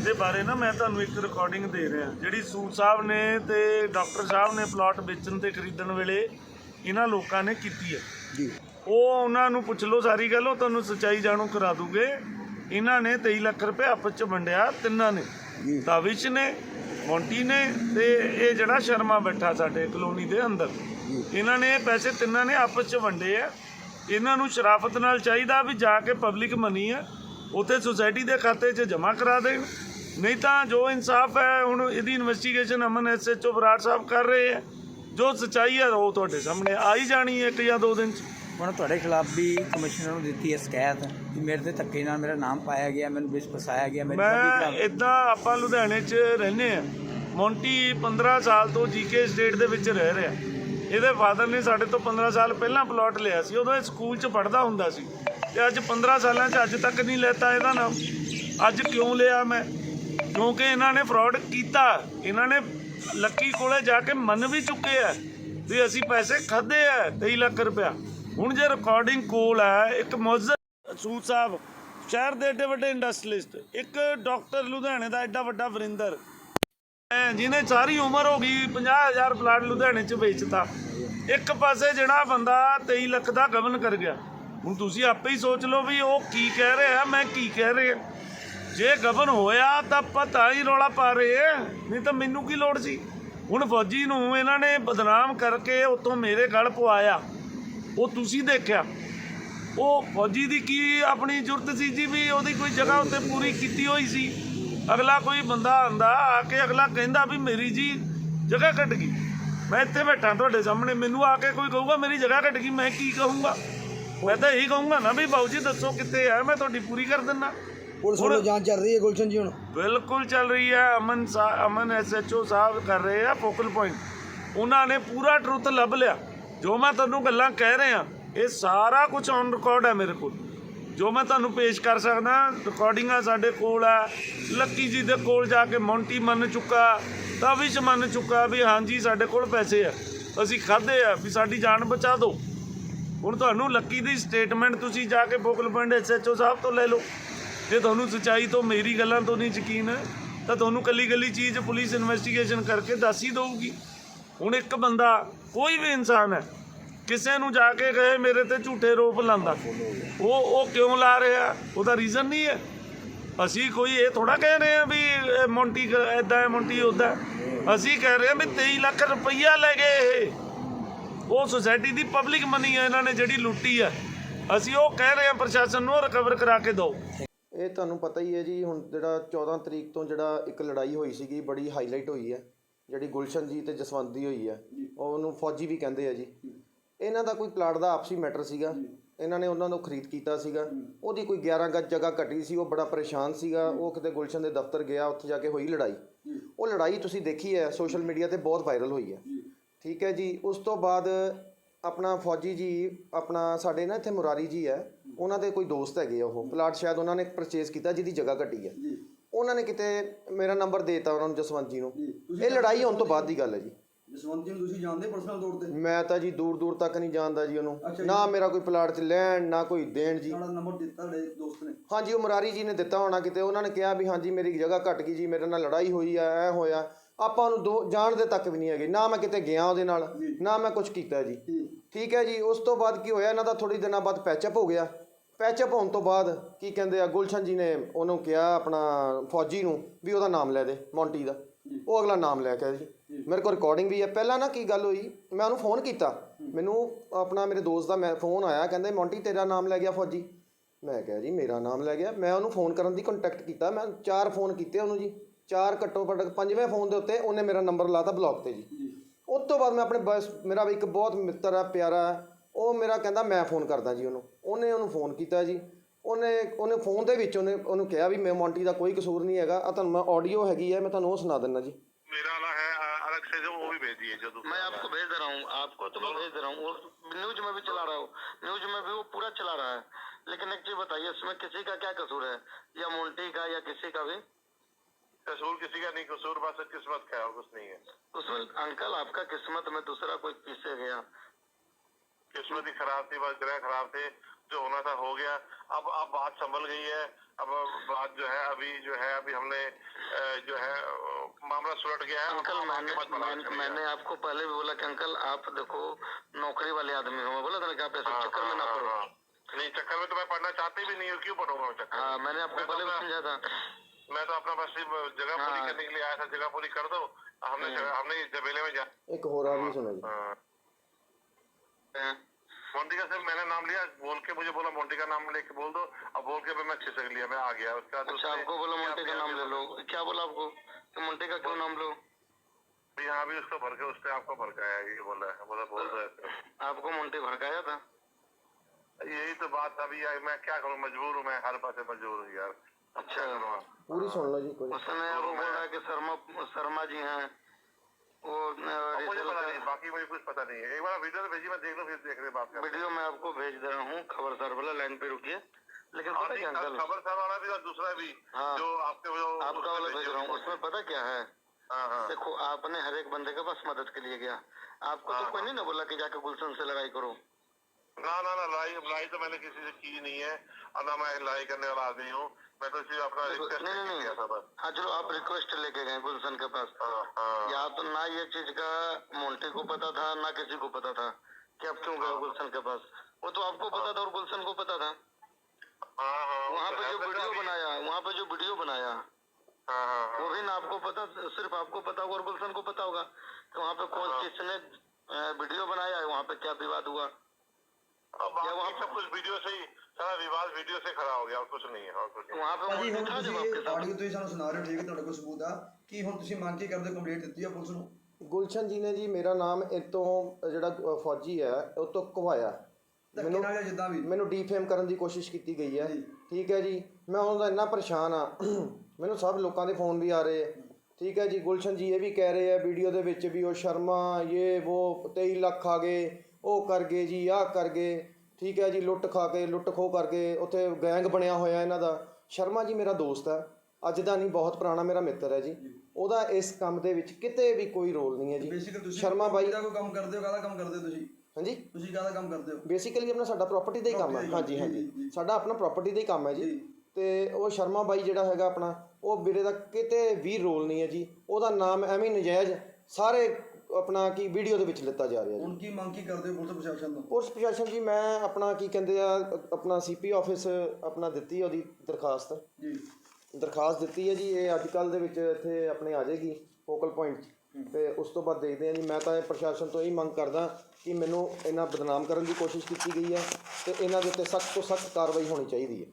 ਇਹਦੇ ਬਾਰੇ ਨਾ ਮੈਂ ਤੁਹਾਨੂੰ ਇੱਕ ਰਿਕਾਰਡਿੰਗ ਦੇ ਰਿਹਾ। ਜਿਹੜੀ ਸੂਦ ਸਾਹਿਬ ਨੇ ਤੇ ਡਾਕਟਰ ਸਾਹਿਬ ਨੇ ਪਲਾਟ ਵੇਚਣ ਤੇ ਖਰੀਦਣ ਵੇਲੇ ਇਹਨਾਂ ਲੋਕਾਂ ਨੇ ਕੀਤੀ ਹੈ। ਜੀ। ਉਹ ਉਹਨਾਂ ਨੂੰ ਪੁੱਛ ਲਓ ਸਾਰੀ ਗੱਲ ਉਹ ਤੁਹਾਨੂੰ ਸੱਚਾਈ ਜਾਣੂ ਕਰਾ ਦੂਗੇ। ਇਹਨਾਂ ਨੇ 23 ਲੱਖ ਰੁਪਏ ਆਪਸ ਚ ਵੰਡਿਆ ਤਿੰਨਾਂ ਨੇ। ਤਾਵਿਸ਼ ਨੇ ਮੌਂਟੀ ਨੇ ਤੇ ਇਹ ਜਿਹੜਾ ਸ਼ਰਮਾ ਬੈਠਾ ਸਾਡੇ ਕਲੋਨੀ ਦੇ ਅੰਦਰ। ਇਹਨਾਂ ਨੇ ਇਹ ਪੈਸੇ ਤਿੰਨਾਂ ਨੇ ਆਪਸ ਚ ਵੰਡੇ ਆ। ਇਹਨਾਂ ਨੂੰ ਸ਼ਰਾਫਤ ਨਾਲ ਚਾਹੀਦਾ ਵੀ ਜਾ ਕੇ ਪਬਲਿਕ ਮਨੀ ਆ। ਉਥੇ ਸੁਸਾਇਟੀ ਦੇ ਖਾਤੇ 'ਚ ਜਮ੍ਹਾਂ ਕਰਾ ਦੇਣ। ਨਹੀਂ ਤਾਂ ਜੋ ਇਨਸਾਫ ਹੈ ਹੁਣ ਇਹਦੀ ਇਨਵੈਸਟੀਗੇਸ਼ਨ ਅਮਨ ਐਸਐਚਓ ਬਰਾੜ ਸਾਹਿਬ ਕਰ ਰਹੇ ਆ ਜੋ ਸਚਾਈ ਹੈ ਉਹ ਤੁਹਾਡੇ ਸਾਹਮਣੇ ਆ ਹੀ ਜਾਣੀ ਹੈ ਇੱਕ ਜਾਂ ਦੋ ਦਿਨ 'ਚ। ਹੁਣ ਤੁਹਾਡੇ ਖਿਲਾਫ ਵੀ ਕਮਿਸ਼ਨਰ ਨੂੰ ਦਿੱਤੀ ਹੈ ਸ਼ਿਕਾਇਤ ਕਿ ਮੇਰੇ ਤੇ ਧੱਕੇ ਨਾਲ ਮੇਰਾ ਨਾਮ ਪਾਇਆ ਗਿਆ ਮੈਨੂੰ ਵਿੱਚ ਫਸਾਇਆ ਗਿਆ ਮੇਰੇ ਮੈਂ ਇਦਾਂ ਆਪਾਂ ਲੁਧਿਆਣੇ 'ਚ ਰਹਿੰਦੇ ਆ ਮੌਂਟੀ 15 ਸਾਲ ਤੋਂ ਜੀਕੇ ਸਟੇਟ ਦੇ ਵਿੱਚ ਰਹਿ ਰਿਹਾ। ਇਹਦੇ ਫਾਦਰ ਨੇ ਸਾਡੇ ਤੋਂ 15 ਸਾਲ ਪਹਿਲਾਂ ਪਲਾਟ ਲਿਆ ਸੀ। ਉਦੋਂ ਇਹ ਸਕੂਲ 'ਚ ਪੜ੍ਹਦਾ ਹੁੰਦਾ ਸੀ। ਤੇ ਅੱਜ 15 ਸਾਲਾਂ 'ਚ ਅੱਜ ਤੱਕ ਨਹੀਂ ਲੈਤਾ ਇਹਦਾ ਨਾਮ। ਅੱਜ ਕਿਉਂ ਲਿਆ ਮੈਂ? ਕਿਉਂਕਿ ਇਹਨਾਂ ਨੇ ਫਰਾਡ ਕੀਤਾ। ਇਹਨਾਂ ਨੇ ਲੱਕੀ ਕੋਲੇ ਜਾ ਕੇ ਮੰਨ ਵੀ ਚੁੱਕੇ ਆ ਵੀ ਅਸੀਂ ਪੈਸੇ ਖਾਦੇ ਆ 23 ਲੱਖ ਰੁਪਇਆ। ਹੁਣ ਜੇ ਰਿਕਾਰਡਿੰਗ ਕੋਲ ਹੈ ਇੱਕ ਮੁਅੱਜ਼ਜ਼ ਸੂਦ ਸਾਹਿਬ, ਸ਼ਹਿਰ ਦੇ ਏਡੇ ਵੱਡੇ ਇੰਡਸਟਰੀਲਿਸਟ ਇੱਕ ਡਾਕਟਰ ਲੁਧਿਆਣੇ ਦਾ ਏਡਾ ਵੱਡਾ ਵਰਿੰਦਰ ਜਿਹਨੇ ਸਾਰੀ ਉਮਰ ਹੋ ਗਈ 50000 ਪਲਾਟ ਲੁਧਿਆਣੇ ਚ ਵੇਚਤਾ। ਇੱਕ ਪਾਸੇ ਜਿਹੜਾ ਬੰਦਾ 23 ਲੱਖ ਦਾ ਗਵਨ ਕਰ ਗਿਆ। ਹੁਣ ਤੁਸੀਂ ਆਪੇ ਹੀ ਸੋਚ ਲਓ ਵੀ ਉਹ ਕੀ ਕਹਿ ਰਿਹਾ, ਮੈਂ ਕੀ ਕਹਿ ਰਿਹਾ। ਜੇ ਗਬਨ ਹੋਇਆ ਤਾਂ ਪਤਾ ਹੀ ਰੌਲਾ ਪਾ ਰਹੇ। ਨਹੀਂ ਤਾਂ ਮੈਨੂੰ ਕੀ ਲੋੜ ਸੀ? ਹੁਣ ਫੌਜੀ ਨੂੰ ਇਹਨਾਂ ਨੇ ਬਦਨਾਮ ਕਰਕੇ ਉਤੋਂ ਮੇਰੇ ਗਲ ਪਵਾਇਆ। ਉਹ ਤੁਸੀਂ ਦੇਖਿਆ। ਉਹ ਫੌਜੀ ਦੀ ਕੀ ਆਪਣੀ ਜ਼ਰੂਰਤ ਸੀ ਜੀ ਵੀ ਉਹਦੀ ਕੋਈ ਜਗ੍ਹਾ ਉੱਤੇ ਪੂਰੀ ਕੀਤੀ ਹੋਈ ਸੀ? ਅਗਲਾ ਕੋਈ ਬੰਦਾ ਆਂਦਾ, ਆ ਕੇ ਅਗਲਾ ਕਹਿੰਦਾ ਵੀ ਮੇਰੀ ਜੀ ਜਗ੍ਹਾ ਘਟ ਗਈ। ਮੈਂ ਇੱਥੇ ਬੈਠਾ ਤੁਹਾਡੇ ਸਾਹਮਣੇ, ਮੈਨੂੰ ਆ ਕੇ ਕੋਈ ਕਹੂਗਾ ਮੇਰੀ ਜਗ੍ਹਾ ਘਟ ਗਈ, ਮੈਂ ਕੀ ਕਹੂੰਗਾ? ਮੈਂ ਤਾਂ ਇਹੀ ਕਹੂੰਗਾ ਨਾ ਵੀ ਬਾਊ ਜੀ ਦੱਸੋ ਕਿੱਥੇ ਹੈ ਮੈਂ ਤੁਹਾਡੀ ਪੂਰੀ ਕਰ ਦਿੰਦਾ ਪੁਲਿਸ ਵੱਲੋਂ ਜਾਂਚ ਚੱਲ ਰਹੀ ਹੈ ਗੁਲਸ਼ਨ ਜੀ ਹੁਣ? ਬਿਲਕੁਲ ਚੱਲ ਰਹੀ ਹੈ ਅਮਨ ਅਮਨ ਐਸਐਚਓ ਸਾਹਿਬ ਕਰ ਰਹੇ ਆ ਫੋਕਲ ਪੁਆਇੰਟ। ਉਹਨਾਂ ਨੇ ਪੂਰਾ ਟਰੁੱਥ ਲੱਭ ਲਿਆ। ਜੋ ਮੈਂ ਤੁਹਾਨੂੰ ਗੱਲਾਂ ਕਹਿ ਰਿਹਾ ਇਹ ਸਾਰਾ ਕੁਝ ਔਨ ਰਿਕਾਰਡ ਹੈ ਮੇਰੇ ਕੋਲ। ਜੋ ਮੈਂ ਤੁਹਾਨੂੰ ਪੇਸ਼ ਕਰ ਸਕਦਾ ਰਿਕਾਰਡਿੰਗਾਂ ਸਾਡੇ ਕੋਲ ਹੈ ਲੱਕੀ ਜੀ ਦੇ ਕੋਲ ਜਾ ਕੇ ਮੌਂਟੀ ਮੰਨ ਚੁੱਕਾ ਤਾਵਿਸ਼ ਮੰਨ ਚੁੱਕਾ ਵੀ ਹਾਂਜੀ ਸਾਡੇ ਕੋਲ ਪੈਸੇ ਆ। ਅਸੀਂ ਖਾਦੇ ਆ ਵੀ ਸਾਡੀ ਜਾਨ ਬਚਾ ਦਿਓ। ਹੁਣ ਤੁਹਾਨੂੰ ਲੱਕੀ ਦੀ ਸਟੇਟਮੈਂਟ ਤੁਸੀਂ ਜਾ ਕੇ ਫੋਕਲ ਪੁਆਇੰਟ ਐਸਐਚਓ ਸਾਹਿਬ ਤੋਂ ਲੈ ਲਓ। ਜੇ ਤੁਹਾਨੂੰ ਸੱਚਾਈ ਤੋਂ ਮੇਰੀ ਗੱਲਾਂ ਤੋਂ ਨਹੀਂ ਯਕੀਨ ਹੈ ਤਾਂ ਤੁਹਾਨੂੰ ਕੱਲੀ ਕੱਲੀ ਚੀਜ਼ ਪੁਲਿਸ ਇਨਵੈਸਟੀਗੇਸ਼ਨ ਕਰਕੇ ਦੱਸ ਹੀ ਦਊਗੀ। ਹੁਣ ਇੱਕ ਬੰਦਾ, ਕੋਈ ਵੀ ਇਨਸਾਨ ਹੈ, ਕਿਸੇ ਨੂੰ ਜਾ ਕੇ ਕਹੇ ਮੇਰੇ ਤੇ ਝੂਠੇ ਰੋਪ ਲਾਂਦਾ ਉਹ ਉਹ ਕਿਉਂ ਲਾ ਰਿਹਾ? ਉਹਦਾ ਰੀਜ਼ਨ ਨਹੀਂ ਹੈ। ਅਸੀਂ ਕੋਈ ਇਹ ਥੋੜਾ ਕਹਿ ਰਹੇ ਆ ਵੀ ਇਹ ਮੌਂਟੀ ਐਦਾਂ ਹੈ, ਮੌਂਟੀ ਉਦਾਂ ਅਸੀਂ ਕਹਿ ਰਹੇ ਆ ਵੀ 23 ਲੱਖ ਰੁਪਈਆ ਲੈ ਗਏ ਇਹ। ਉਹ ਸੁਸਾਇਟੀ ਦੀ ਪਬਲਿਕ ਮਨੀ ਹੈ ਇਹਨਾਂ ਨੇ ਜਿਹੜੀ ਲੁੱਟੀ ਹੈ ਅਸੀਂ ਉਹ ਕਹਿ ਰਹੇ ਹਾਂ ਪ੍ਰਸ਼ਾਸਨ ਨੂੰ ਰਿਕਵਰ ਕਰਾ ਕੇ ਦਿਓ। ਇਹ ਤੁਹਾਨੂੰ ਪਤਾ ਹੀ ਹੈ ਜੀ, ਹੁਣ ਜਿਹੜਾ 14 ਤਰੀਕ ਤੋਂ ਜਿਹੜਾ ਇੱਕ ਲੜਾਈ ਹੋਈ ਸੀਗੀ, ਬੜੀ ਹਾਈਲਾਈਟ ਹੋਈ ਹੈ। ਜਿਹੜੀ ਗੁਲਸ਼ਨ ਜੀ ਤੇ ਜਸਵੰਤ ਦੀ ਹੋਈ ਹੈ ਉਹਨੂੰ ਫੌਜੀ ਵੀ ਕਹਿੰਦੇ ਆ ਜੀ। ਇਹਨਾਂ ਦਾ ਕੋਈ ਪਲਾਟ ਦਾ ਆਪਸੀ ਮੈਟਰ ਸੀਗਾ। ਇਹਨਾਂ ਨੇ ਉਹਨਾਂ ਨੂੰ ਖਰੀਦ ਕੀਤਾ ਸੀਗਾ। ਉਹਦੀ ਕੋਈ 11 ਗੱਜ ਜਗ੍ਹਾ ਘਟੀ ਸੀ, ਉਹ ਬੜਾ ਪਰੇਸ਼ਾਨ ਸੀਗਾ। ਉਹ ਕਿਤੇ ਗੁਲਸ਼ਨ ਦੇ ਦਫ਼ਤਰ ਗਿਆ, ਉੱਥੇ ਜਾ ਕੇ ਹੋਈ ਲੜਾਈ। ਉਹ ਲੜਾਈ ਤੁਸੀਂ ਦੇਖੀ ਹੈ ਸੋਸ਼ਲ ਮੀਡੀਆ ਤੇ ਬਹੁਤ ਵਾਇਰਲ ਹੋਈ ਹੈ। ਠੀਕ ਹੈ ਜੀ ਉਸ ਤੋਂ ਬਾਅਦ ਆਪਣਾ ਫੌਜੀ ਜੀ ਆਪਣਾ ਸਾਡੇ ਨਾ ਇੱਥੇ ਮੁਰਾਰੀ ਜੀ ਹੈ ਉਹਨਾਂ ਦੇ ਕੋਈ ਦੋਸਤ ਹੈਗੇ ਆ ਉਹ। ਪਲਾਟ ਸ਼ਾਇਦ ਉਹਨਾਂ ਨੇ ਪਰਚੇਸ ਕੀਤਾ ਜਿਹਦੀ ਜਗ੍ਹਾ ਘਟੀ ਹੈ। ਉਹਨਾਂ ਨੇ ਕਿਤੇ ਮੇਰਾ ਨੰਬਰ ਦੇਤਾ ਉਹਨਾਂ ਨੂੰ ਜਸਵੰਤ ਜੀ ਨੂੰ। ਇਹ ਲੜਾਈ ਹੋਣ ਤੋਂ ਬਾਅਦ ਦੀ ਗੱਲ ਹੈ ਜੀ। ਜਸਵੰਤ ਜੀ ਨੂੰ ਤੁਸੀਂ ਜਾਣਦੇ ਪਰਸਨਲ ਤੌਰ ਤੇ? ਮੈਂ ਤਾਂ ਜੀ ਦੂਰ ਦੂਰ ਤੱਕ ਨਹੀਂ ਜਾਣਦਾ ਜੀ ਉਹਨੂੰ। ਨਾ ਮੇਰਾ ਕੋਈ ਪਲਾਟ 'ਚ ਲੈਣ ਨਾ ਕੋਈ ਦੇਣ ਜੀ। ਤੁਹਾਡਾ ਨੰਬਰ ਦਿੱਤਾ ਤੁਹਾਡੇ ਦੋਸਤ ਨੇ? ਹਾਂਜੀ ਉਹ ਮੁਰਾਰੀ ਜੀ ਨੇ ਦਿੱਤਾ ਹੋਣਾ ਕਿਤੇ। ਉਹਨਾਂ ਨੇ ਕਿਹਾ ਵੀ ਹਾਂਜੀ ਮੇਰੀ ਜਗ੍ਹਾ ਘਟ ਗਈ ਜੀ ਮੇਰੇ ਨਾਲ ਲੜਾਈ ਹੋਈ ਆ ਐ ਹੋਇਆ। ਆਪਾਂ ਨੂੰ ਦੋ ਜਾਣਦੇ ਤੱਕ ਵੀ ਨਹੀਂ ਹੈਗੇ। ਨਾ ਮੈਂ ਕਿਤੇ ਗਿਆ ਉਹਦੇ ਨਾਲ ਨਾ ਮੈਂ ਕੁਝ ਕੀਤਾ ਜੀ। ਠੀਕ ਹੈ ਜੀ ਉਸ ਤੋਂ ਬਾਅਦ ਕੀ ਹੋਇਆ? ਇਹਨਾਂ ਦਾ ਥੋੜੀ ਦਿਨਾਂ ਬਾਅਦ ਪੈਚਅਪ ਹੋ ਗਿਆ। ਪੈਚਅਪ ਹੋਣ ਤੋਂ ਬਾਅਦ ਕੀ ਕਹਿੰਦੇ ਆ ਗੁਲਸ਼ਨ ਜੀ ਨੇ ਉਹਨੂੰ ਕਿਹਾ ਆਪਣਾ ਫੌਜੀ ਨੂੰ ਵੀ ਉਹਦਾ ਨਾਮ ਲੈ ਦੇ ਮੌਂਟੀ ਦਾ। ਉਹ ਅਗਲਾ ਨਾਮ ਲੈ ਕੇ ਜੀ। ਮੇਰੇ ਕੋਲ ਰਿਕਾਰਡਿੰਗ ਵੀ ਹੈ। ਪਹਿਲਾਂ ਨਾ ਕੀ ਗੱਲ ਹੋਈ ਮੈਂ ਉਹਨੂੰ ਫੋਨ ਕੀਤਾ। ਮੈਨੂੰ ਆਪਣਾ ਮੇਰੇ ਦੋਸਤ ਦਾ ਮੈਂ ਫੋਨ ਆਇਆ ਕਹਿੰਦੇ ਮੌਂਟੀ ਤੇਰਾ ਨਾਮ ਲੈ ਗਿਆ ਫੌਜੀ? ਮੈਂ ਕਿਹਾ ਜੀ ਮੇਰਾ ਨਾਮ ਲੈ ਗਿਆ। ਮੈਂ ਉਹਨੂੰ ਫੋਨ ਕਰਨ ਦੀ ਕੰਟੈਕਟ ਕੀਤਾ। ਮੈਂ ਚਾਰ ਫੋਨ ਕੀਤੇ ਉਹਨੂੰ ਜੀ। ਚਾਰ ਘੱਟੋ ਘੱਟ ਪੰਜਵੇਂ ਫੋਨ ਦੇ ਉੱਤੇ ਉਹਨੇ ਮੇਰਾ ਨੰਬਰ ਲਾਤਾ ਬਲੌਕ ਤੇ ਜੀ ਉਸ ਤੋਂ ਬਾਅਦ ਮੈਂ ਆਪਣੇ ਬਸ ਮੇਰਾ ਵੀ ਇੱਕ ਬਹੁਤ ਮਿੱਤਰ ਆ ਪਿਆਰਾ ਹੈ, ਉਹ ਮੇਰਾ ਕਹਿੰਦਾ ਮੈਂ ਫੋਨ ਕਰਦਾ ਜੀ ਉਹਨੂੰ ਉਹਨੇ ਉਹਨੂੰ ਫੋਨ ਕੀਤਾ ਜੀ ਉਹਨੇ ਉਹਨੇ ਫੋਨ ਦੇ ਵਿੱਚ ਉਹਨੇ ਉਹਨੂੰ ਕਿਹਾ ਵੀ ਮੈਂ ਮੌਂਟੀ ਦਾ ਕੋਈ ਕਸੂਰ ਨਹੀਂ ਹੈਗਾ ਆ ਤੁਹਾਨੂੰ ਮੈਂ ਆਡੀਓ ਹੈਗੀ ਹੈ ਮੈਂ ਤੁਹਾਨੂੰ ਉਹ ਸੁਣਾ ਦਿੰਦਾ ਜੀ मेरा वाला है अ- अलग से जो वो भी भेज दिए जो मैं आपको भेज दे रहा हूँ आपको तो मैं भेज दे रहा हूँ वो न्यूज में भी चला रहा हूँ न्यूज में भी वो पूरा चला रहा है लेकिन एक चीज बताइए इसमें किसी का क्या कसूर है या मोन्टी का या किसी का भी कसूर किसी का नहीं कसूर बस किस्मत का है और कुछ नहीं है। उसमें अंकल आपका किस्मत में दूसरा कोई पीछे गया? किस्मत ही खराब थी बस ग्रह खराब थे जो होना था हो गया। अब अब बात संभल गई है। अब बात जो है अभी जो है अभी हमने जो है मामला सुलट गया है। अंकल मैंने बढ़ाओ मैंने, मैंने आपको पहले भी बोला कि अंकल आप देखो नौकरी वाले आदमी हो। मैं बोला था कि आप ऐसे हाँ, चक्कर में ना हाँ, पड़ो। हाँ। नहीं चक्कर में तो मैं पढ़ना चाहती भी नहीं हूँ क्यों पढ़ूँगा मैं चक्कर हाँ मैंने आपको मैं तो पहले भी समझा था। मैं तो अपना बस जगह हाँ। पूरी करने के लिए आया था जगह पूरी कर दो। हमने हाँ। हमने जबेले में जा एक हो। रहा भी सुना हाँ। मोंटिका से मैंने नाम लिया बोल के मुझे बोला मोंटिका नाम लेके बोल दो। अब बोल के मैं अच्छे से लिया मैं आ गया। उसका अच्छा आपको बोला मोंटिका नाम ले लो। क्या बोला आपको? तो मोंटिका क्यों नाम लो? यहाँ भी उसको भर के उसने आपको भड़काया ये बोला है बोला बोल रहे आपको मोन्टी भड़काया था? यही तो बात अभी मैं क्या करूँ? मजबूर हूँ मैं हर बात मजबूर हूँ यार। अच्छा। पूरी सुन लो जी कोई उस समय वो बोल रहा है कि शर्मा शर्मा जी हैं। वो मुझे पता नहीं बाकी मुझे कुछ पता नहीं है। एक बार वीडियो तो भेजिए मैं देख लूँ फिर देख रहे बात वीडियो मैं आपको भेज दे रहा हूँ खबर सर वाला लाइन पे रुकिए। लेकिन हाँ, पता क्या अंकल? खबर सर वाला भी और दूसरा भी हाँ। जो आपके वो आपका वाला भेज रहा हूँ उसमें पता क्या है? हाँ, देखो आपने हर एक बंदे के पास मदद के लिए गया आपको तो कोई नहीं ना बोला कि जाके गुलशन से लड़ाई करो? ना ना ना लड़ाई लड़ाई तो मैंने किसी से की नहीं है। और ना मैं लड़ाई करने वाला आदमी हूँ। मैं तो सिर्फ़ अपना रिक्वेस्ट नहीं नहीं। किया था बस। हाँ चलो आप रिक्वेस्ट लेके गए गुलशन के पास। हाँ हाँ। या तो ना ये चीज़ का मोन्टे को पता था ना किसी को पता था कि आप क्यों गए गुलशन के पास। वो तो आपको पता था और गुलशन को पता था। हाँ हाँ वहाँ तो पे जो तो वीडियो बनाया वहाँ पे जो वीडियो बनाया हाँ हाँ हाँ। वो भी ना आपको पता सिर्फ़ आपको पता होगा और गुलशन को पता होगा कि वहाँ पे कौन किसने वीडियो बनाया है वहाँ पे क्या विवाद हुआ। या वहाँ सब कुछ वीडियो से ही सारा विवाद वीडियो से खड़ा हो गया और कुछ नहीं है और कुछ नहीं वहाँ पे ਭਾਜੀ मोन्टे ਹੁਣ था जब ਤੁਸੀਂ आपके साथ ਆਡੀਓ ਤੁਸੀਂ ਸਾਨੂੰ ਸੁਣਾ ਰਹੇ ਹੋ ਠੀਕ ਹੈ ਤੁਹਾਡੇ ਕੋਲ ਸਬੂਤ ਆ ਕੀ ਹੁਣ ਤੁਸੀਂ ਮੰਗ ਕੀ ਕਰਦੇ ਕੰਪਲੀਟ ਦਿੱਤੀ ਆ ਪੁਲਿਸ ਨੂੰ ਗੁਲਸ਼ਨ ਜੀ ਨੇ ਜੀ ਮੇਰਾ ਨਾਮ ਇਹ ਤੋਂ ਜਿਹੜਾ ਅ, ਫੌਜੀ ਹੈ ਉਹ ਤੋਂ ਕਵਾਇਆ ਧੱਕੇ ਨਾਲ ਜਾਂ ਜਿੱਦਾਂ ਵੀ ਮੈਨੂੰ ਡੀਫੇਮ ਕਰਨ ਦੀ ਕੋਸ਼ਿਸ਼ ਕੀਤੀ ਗਈ ਹੈ ਠੀਕ ਹੈ ਜੀ ਮੈਂ ਉਹਦਾ ਇੰਨਾ ਪਰੇਸ਼ਾਨ ਆ ਮੈਨੂੰ ਸਭ ਲੋਕਾਂ ਦੇ ਫੋਨ ਵੀ ਆ ਰਹੇ ਆ ਠੀਕ ਹੈ ਜੀ ਗੁਲਸ਼ਨ ਜੀ ਇਹ ਵੀ ਕਹਿ ਰਹੇ ਆ ਵੀਡੀਓ ਦੇ ਵਿੱਚ ਵੀ ਉਹ ਸ਼ਰਮਾ ਇਹ ਉਹ 23 ਲੱਖ ਆ ਗਏ ਉਹ ਕਰ ਗਏ ਜੀ ਆਹ ਕਰ ਗਏ ਠੀਕ ਹੈ ਜੀ ਲੁੱਟ ਖਾ ਕੇ ਲੁੱਟ ਖੋਹ ਕਰਕੇ ਉੱਥੇ ਗੈਂਗ ਬਣਿਆ ਹੋਇਆ ਇਹਨਾਂ ਦਾ। ਸ਼ਰਮਾ ਜੀ ਮੇਰਾ ਦੋਸਤ ਹੈ। ਅੱਜ ਦਾ ਨਹੀਂ ਬਹੁਤ ਪੁਰਾਣਾ ਮੇਰਾ ਮਿੱਤਰ ਹੈ ਜੀ। ਉਹਦਾ ਇਸ ਕੰਮ ਦੇ ਵਿੱਚ ਕਿਤੇ ਵੀ ਕੋਈ ਰੋਲ ਨਹੀਂ ਹੈ ਜੀ। ਸ਼ਰਮਾ ਬਾਈ ਦਾ ਕੋਈ ਕੰਮ ਕਰਦੇ ਹੋ ਕਾਹਦਾ ਕੰਮ ਕਰਦੇ ਹੋ ਤੁਸੀਂ? ਹਾਂਜੀ? ਤੁਸੀਂ ਕਾਹਦਾ ਕੰਮ ਕਰਦੇ ਹੋ? ਬੇਸਿਕਲੀ ਆਪਣਾ ਸਾਡਾ ਪ੍ਰਾਪਰਟੀ ਦਾ ਹੀ ਕੰਮ ਹੈ। ਹਾਂਜੀ ਹਾਂਜੀ। ਸਾਡਾ ਆਪਣਾ ਪ੍ਰਾਪਰਟੀ ਦਾ ਹੀ ਕੰਮ ਹੈ ਜੀ। ਤੇ ਉਹ ਸ਼ਰਮਾ ਬਾਈ ਜਿਹੜਾ ਹੈਗਾ ਆਪਣਾ ਉਹ ਵੀਰੇ ਦਾ ਕਿਤੇ ਵੀ ਰੋਲ ਨਹੀਂ ਹੈ ਜੀ। ਉਹਦਾ ਨਾਮ ਐਵੇਂ ਨਜਾਇਜ਼ ਸਾਰੇ ਆਪਣਾ ਕੀ ਵੀਡੀਓ ਦੇ ਵਿੱਚ ਲਿੱਤਾ ਜਾ ਰਿਹਾ ਜੀ। ਹੁਣ ਕੀ ਮੰਗ ਕੀ ਕਰਦੇ ਹੋ ਪੁਲਿਸ ਪ੍ਰਸ਼ਾਸਨ ਤੋਂ? ਪੁਲਿਸ ਪ੍ਰਸ਼ਾਸਨ ਜੀ ਮੈਂ ਆਪਣਾ ਕੀ ਕਹਿੰਦੇ ਆ ਆਪਣਾ ਸੀਪੀ ਆਫਿਸ ਆਪਣਾ ਦਿੱਤੀ ਉਹਦੀ ਦਰਖਾਸਤ। ਜੀ। ਦਰਖਾਸਤ ਦਿੱਤੀ ਹੈ ਜੀ ਇਹ ਅੱਜ ਕੱਲ ਦੇ ਵਿੱਚ ਇੱਥੇ ਆਪਣੇ ਆ ਜਾਏਗੀ ਫੋਕਲ ਪੁਆਇੰਟ ਤੇ ਉਸ ਤੋਂ ਬਾਅਦ ਦੇਖਦੇ ਹਾਂ ਜੀ ਮੈਂ ਤਾਂ ਇਹ ਪ੍ਰਸ਼ਾਸਨ ਤੋਂ ਇਹ ਮੰਗ ਕਰਦਾ ਕਿ ਮੈਨੂੰ ਇਹਨਾਂ ਬਦਨਾਮ ਕਰਨ ਦੀ ਕੋਸ਼ਿਸ਼ ਕੀਤੀ ਗਈ ਹੈ ਤੇ ਇਹਨਾਂ ਦੇ ਉੱਤੇ ਸਖਤ ਤੋਂ ਸਖਤ ਕਾਰਵਾਈ ਹੋਣੀ ਚਾਹੀਦੀ ਹੈ